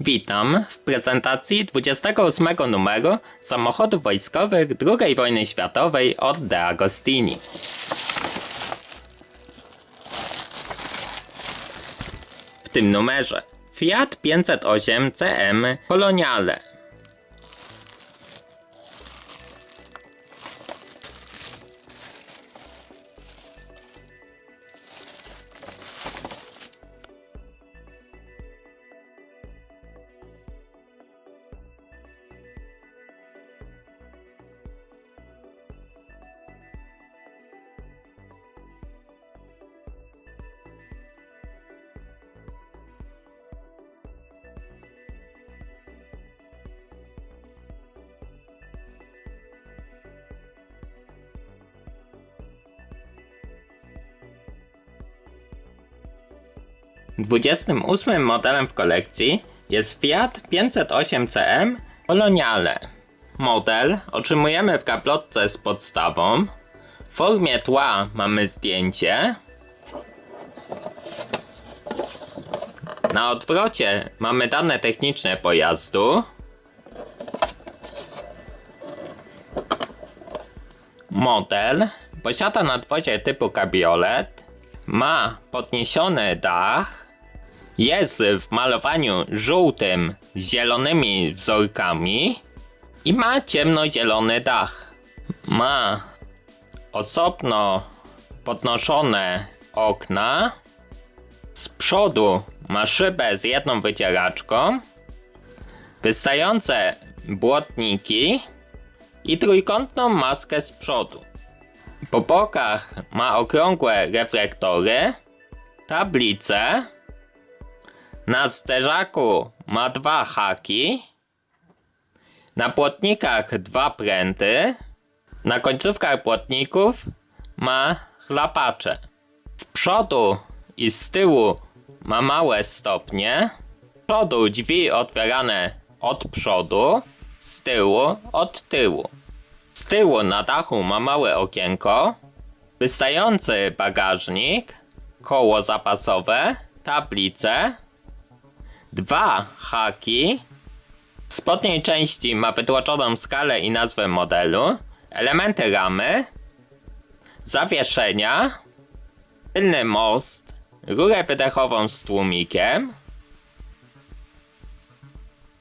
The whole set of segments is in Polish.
Witam w prezentacji 28 numeru samochodów wojskowych II wojny światowej od De Agostini. W tym numerze Fiat 508 CM Coloniale. Dwudziestym ósmym modelem w kolekcji jest Fiat 508 CM Coloniale. Model otrzymujemy w kaplotce z podstawą. W formie tła mamy zdjęcie. Na odwrocie mamy dane techniczne pojazdu. Model posiada nadwozie typu kabriolet, ma podniesiony dach, jest w malowaniu żółtym z zielonymi wzorkami i ma ciemnozielony dach. Ma osobno podnoszone okna. Z przodu ma szybę z jedną wycieraczką, wystające błotniki i trójkątną maskę z przodu. Po bokach ma okrągłe reflektory, tablice. Na zderzaku ma dwa haki. Na płotnikach dwa pręty. Na końcówkach płotników ma chlapacze. Z przodu i z tyłu ma małe stopnie. Z przodu drzwi otwierane od przodu, z tyłu od tyłu. Z tyłu na dachu ma małe okienko, wystający bagażnik, koło zapasowe, tablice, dwa haki. W spodniej części ma wytłoczoną skalę i nazwę modelu, elementy ramy, zawieszenia, tylny most, rurę wydechową z tłumikiem.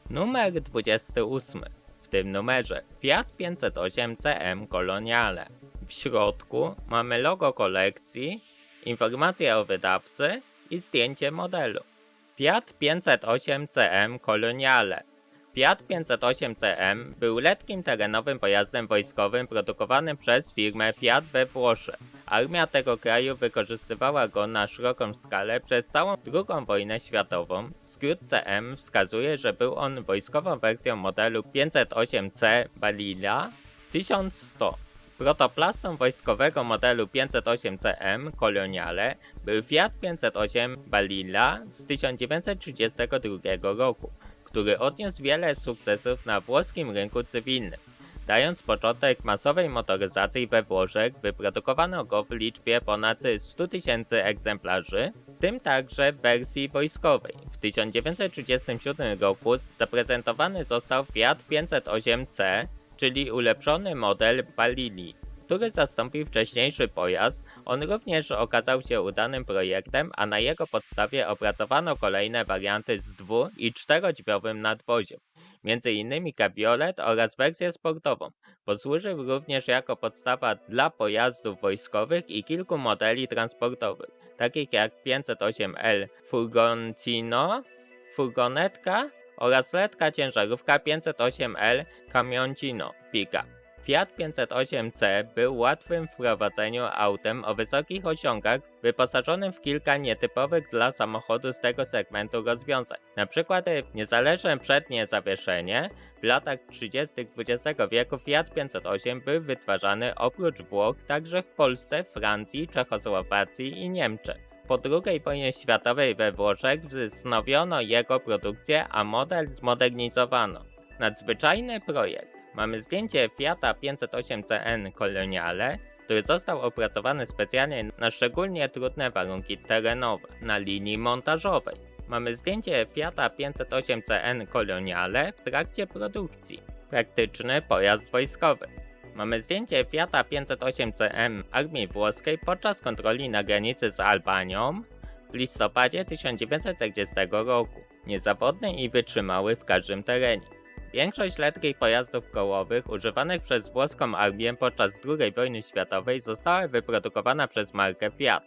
Numer 28. W tym numerze Fiat 508 CM Coloniale. W środku mamy logo kolekcji, informacje o wydawcy i zdjęcie modelu. Fiat 508 CM Coloniale. Fiat 508 CM był letkim terenowym pojazdem wojskowym produkowanym przez firmę Fiat we Włoszech. Armia tego kraju wykorzystywała go na szeroką skalę przez całą II wojnę światową. Skrót CM wskazuje, że był on wojskową wersją modelu 508C Balilla 1100. Protoplastą wojskowego modelu 508CM Coloniale był Fiat 508 Balilla z 1932 roku, który odniósł wiele sukcesów na włoskim rynku cywilnym. Dając początek masowej motoryzacji we Włoszech, wyprodukowano go w liczbie ponad 100 tysięcy egzemplarzy, w tym także w wersji wojskowej. W 1937 roku zaprezentowany został Fiat 508C, czyli ulepszony model Balili, który zastąpił wcześniejszy pojazd. On również okazał się udanym projektem, a na jego podstawie opracowano kolejne warianty z dwu- i czterodźwiowym nadwoziem między innymi kabiolet oraz wersję sportową. Posłużył również jako podstawa dla pojazdów wojskowych i kilku modeli transportowych, takich jak 508L Furgoncino, furgonetka oraz letka ciężarówka 508L Camioncino Pica. Fiat 508C był łatwym w prowadzeniu autem o wysokich osiągach, wyposażonym w kilka nietypowych dla samochodu z tego segmentu rozwiązań. Na przykład niezależne przednie zawieszenie. W latach 30. XX wieku Fiat 508 był wytwarzany oprócz Włoch także w Polsce, Francji, Czechosłowacji i Niemczech. Po II wojnie światowej we Włoszech wznowiono jego produkcję, a model zmodernizowano. Nadzwyczajny projekt. Mamy zdjęcie Fiata 508CN Coloniale, który został opracowany specjalnie na szczególnie trudne warunki terenowe na linii montażowej. Mamy zdjęcie Fiata 508CN Coloniale w trakcie produkcji. Praktyczny pojazd wojskowy. Mamy zdjęcie Fiata 508CM armii włoskiej podczas kontroli na granicy z Albanią w listopadzie 1940 roku. Niezawodny i wytrzymały w każdym terenie. Większość letkich pojazdów kołowych używanych przez włoską armię podczas II wojny światowej została wyprodukowana przez markę Fiat.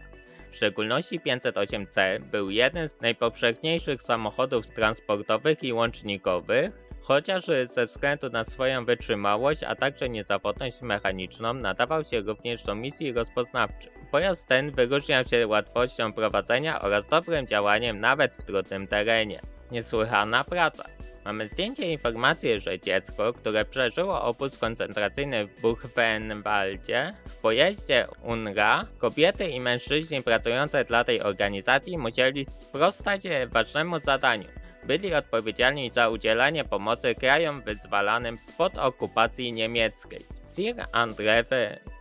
W szczególności 508C był jednym z najpowszechniejszych samochodów transportowych i łącznikowych, chociaż ze względu na swoją wytrzymałość, a także niezawodność mechaniczną nadawał się również do misji rozpoznawczych. Pojazd ten wyróżniał się łatwością prowadzenia oraz dobrym działaniem nawet w trudnym terenie. Niesłychana praca. Mamy zdjęcie i informację, że dziecko, które przeżyło obóz koncentracyjny w Buchenwaldzie, w pojeździe UNRWA, kobiety i mężczyźni pracujący dla tej organizacji musieli sprostać ważnemu zadaniu. Byli odpowiedzialni za udzielanie pomocy krajom wyzwalanym spod okupacji niemieckiej. Sir Andrew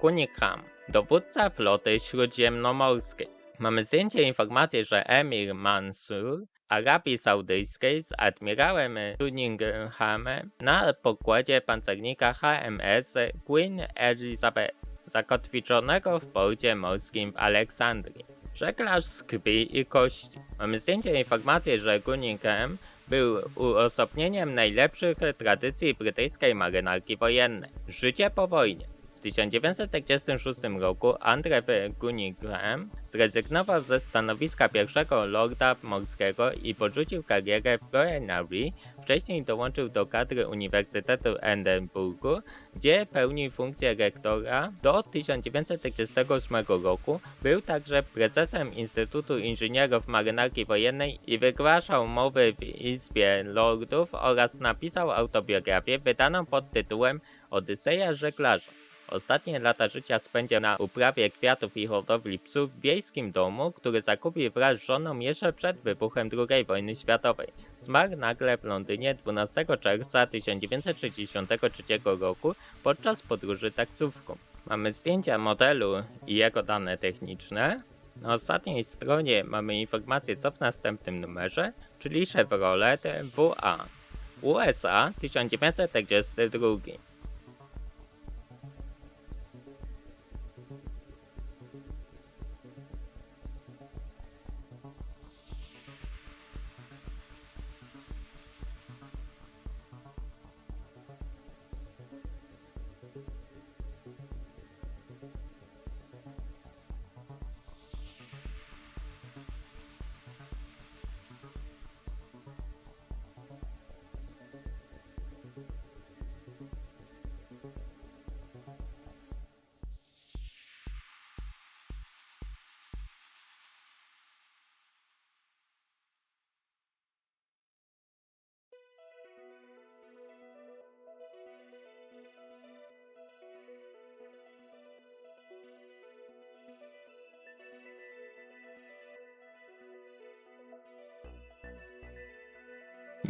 Cunningham, dowódca floty śródziemnomorskiej. Mamy zdjęcie i informację, że Emir Mansur Arabii Saudyjskiej z admirałem Cunninghamem na pokładzie pancernika HMS Queen Elizabeth, zakotwiczonego w porcie morskim w Aleksandrii. Żeglarz z krwi i kości. Mamy zdjęcie i informację, że Cunningham był uosobnieniem najlepszych tradycji brytyjskiej marynarki wojennej. Życie po wojnie. W 1946 roku Andrew Cunningham zrezygnował ze stanowiska pierwszego lorda morskiego i porzucił karierę w Royal Navy. Wcześniej dołączył do kadry Uniwersytetu Edynburgu, gdzie pełnił funkcję rektora. Do 1948 roku był także prezesem Instytutu Inżynierów Marynarki Wojennej i wygłaszał mowy w Izbie Lordów oraz napisał autobiografię wydaną pod tytułem Odyseja żeglarza. Ostatnie lata życia spędził na uprawie kwiatów i hodowli psów w wiejskim domu, który zakupił wraz z żoną jeszcze przed wybuchem II wojny światowej. Zmarł nagle w Londynie 12 czerwca 1963 roku podczas podróży taksówką. Mamy zdjęcia modelu i jego dane techniczne. Na ostatniej stronie mamy informację co w następnym numerze, czyli Chevrolet WA. USA 1942.